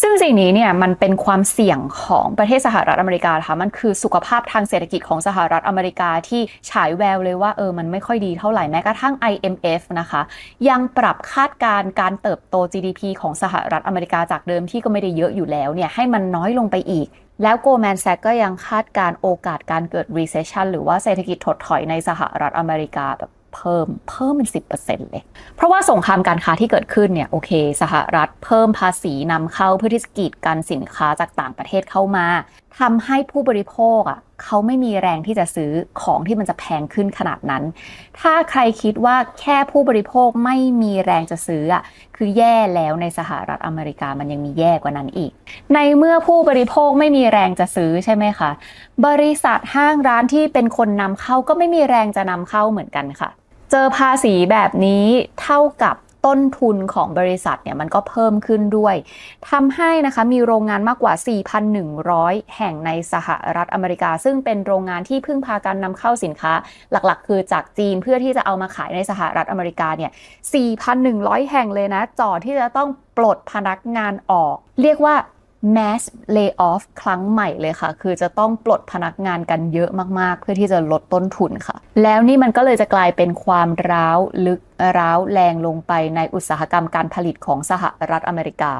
ซึ่งสิ่งนี้เนี่ยมันเป็นความเสี่ยงของประเทศสหรัฐอเมริกาค่ะมันคือสุขภาพทางเศรษฐกิจของสหรัฐอเมริกาที่ฉายแววเลยว่าเออมันไม่ค่อยดีเท่าไหร่แม้กระทั่ง IMF นะคะ ยังปรับคาดการณ์การเติบโต GDP ของสหรัฐอเมริกาจากเดิมที่ก็ไม่ได้เยอะอยู่แล้วเนี่ยให้มันน้อยลงไปอีกแล้วโกลแมนแซกก็ยังคาดการณ์โอกาสการเกิด recession หรือว่าเศรษฐกิจถดถอยในสหรัฐอเมริกาแบบ เพิ่มเพิ่มเป็น 10%เลย เพราะว่าสงครามการค้าที่เกิดขึ้นเนี่ยโอเค สหรัฐเพิ่มภาษีนำเข้าเพื่อที่จะกีดกันสินค้าจากต่างประเทศเข้ามาทำให้ผู้บริโภคอะเขาไม่มีแรงที่จะซื้อของที่มันจะแพงขึ้นขนาดนั้น ถ้าใครคิดว่าแค่ผู้บริโภคไม่มีแรงจะซื้ออะคือแย่แล้วในสหรัฐอเมริกามันยังมีแย่กว่านั้นอีก ในเมื่อผู้บริโภคไม่มีแรงจะซื้อใช่ไหมคะ บริษัทห้างร้านที่เป็นคนนำเข้าก็ไม่มีแรงจะนำเข้าเหมือนกันค่ะ เจอภาษีแบบนี้เท่ากับต้นทุนของบริษัทเนี่ยมันก็เพิ่มขึ้นด้วยทำให้นะคะมีโรงงานมากกว่า 4,100 แห่งในสหรัฐอเมริกา ซึ่งเป็นโรงงานที่พึ่งพาการนำเข้าสินค้า หลักๆ คือจากจีนเพื่อที่จะเอามาขายในสหรัฐอเมริกาเนี่ย 4,100 แห่งเลยนะ จอดที่จะต้องปลดพนักงานออก เรียกว่า mass layoff ครั้งใหม่เลยค่ะ คือจะต้องปลดพนักงานกันเยอะมากๆ เพื่อที่จะลดต้นทุนค่ะ แล้วนี่มันก็เลยจะกลายเป็นความร้าวลึก ร้าวแรงลงไปในอุตสาหกรรมการผลิตของสหรัฐอเมริกา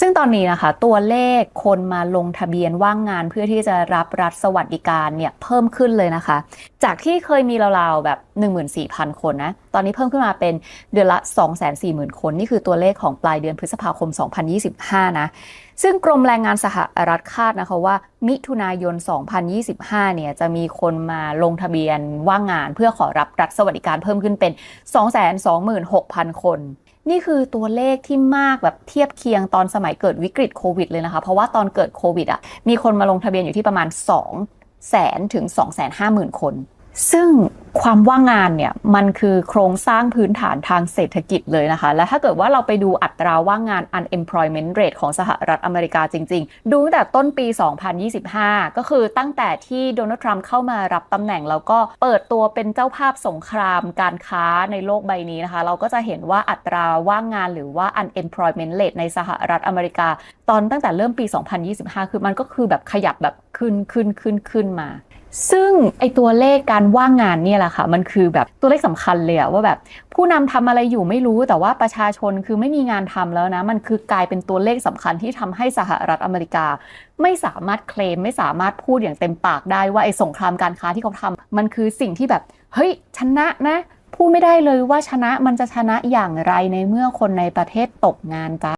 ซึ่งตอนนี้นะคะ ตัวเลขคนมาลงทะเบียนว่างงานเพื่อที่จะรับรัฐสวัสดิการเนี่ยเพิ่มขึ้นเลยนะคะ จากที่เคยมีราวๆแบบ 14,000 คนนะ ตอนนี้เพิ่มขึ้นมาเป็นเดือนละ 240,000 คน นี่คือตัวเลขของปลายเดือนพฤษภาคม 2025 นะซึ่งกรมแรงงานสหรัฐคาดนะคะว่า มิถุนายน 2025 เนี่ยจะมีคนมาลงทะเบียนว่างงานเพื่อขอรับรัฐสวัสดิการเพิ่มขึ้นเป็น226,000 คน นี่คือตัวเลขที่มากแบบเทียบเคียงตอนสมัยเกิดวิกฤตโควิดเลยนะคะ เพราะว่าตอนเกิดโควิดอะมีคนมาลงทะเบียนอยู่ที่ประมาณ2แสนถึง250,000 คน ซึ่งความว่างงานเนี่ยมันคือโครงสร้างพื้นฐานทางเศรษฐกิจเลยนะคะ และถ้าเกิดว่าเราไปดูอัตราว่างงาน unemployment rate ของสหรัฐอเมริกาจริง ๆ ดูตั้งแต่ต้นปี 2025 ก็คือตั้งแต่ที่โดนัลด์ทรัมป์เข้ามารับตำแหน่ง แล้วก็เปิดตัวเป็นเจ้าภาพสงครามการค้าในโลกใบนี้นะคะ เราก็จะเห็นว่าอัตราว่างงานหรือว่า unemployment rate ในสหรัฐอเมริกา ตอนตั้งแต่เริ่มปี 2025 คือมันก็คือแบบขยับแบบขึ้นขึ้นขึ้นขึ้นมา ซึ่งไอตัวเลขการว่างงานเนี่ยแหละค่ะ มันคือแบบตัวเลขสำคัญเลยอะว่าแบบผู้นำทำอะไรอยู่ไม่รู้แต่ว่าประชาชนคือไม่มีงานทำแล้วนะ มันคือกลายเป็นตัวเลขสำคัญที่ทำให้สหรัฐอเมริกา ไม่สามารถเคลมไม่สามารถพูดอย่างเต็มปากได้ว่าไอสงครามการค้าที่เขาทำมันคือสิ่งที่แบบเฮ้ยชนะนะพูดไม่ได้เลยว่าชนะมันจะชนะอย่างไรในเมื่อคนในประเทศตกงานจ้า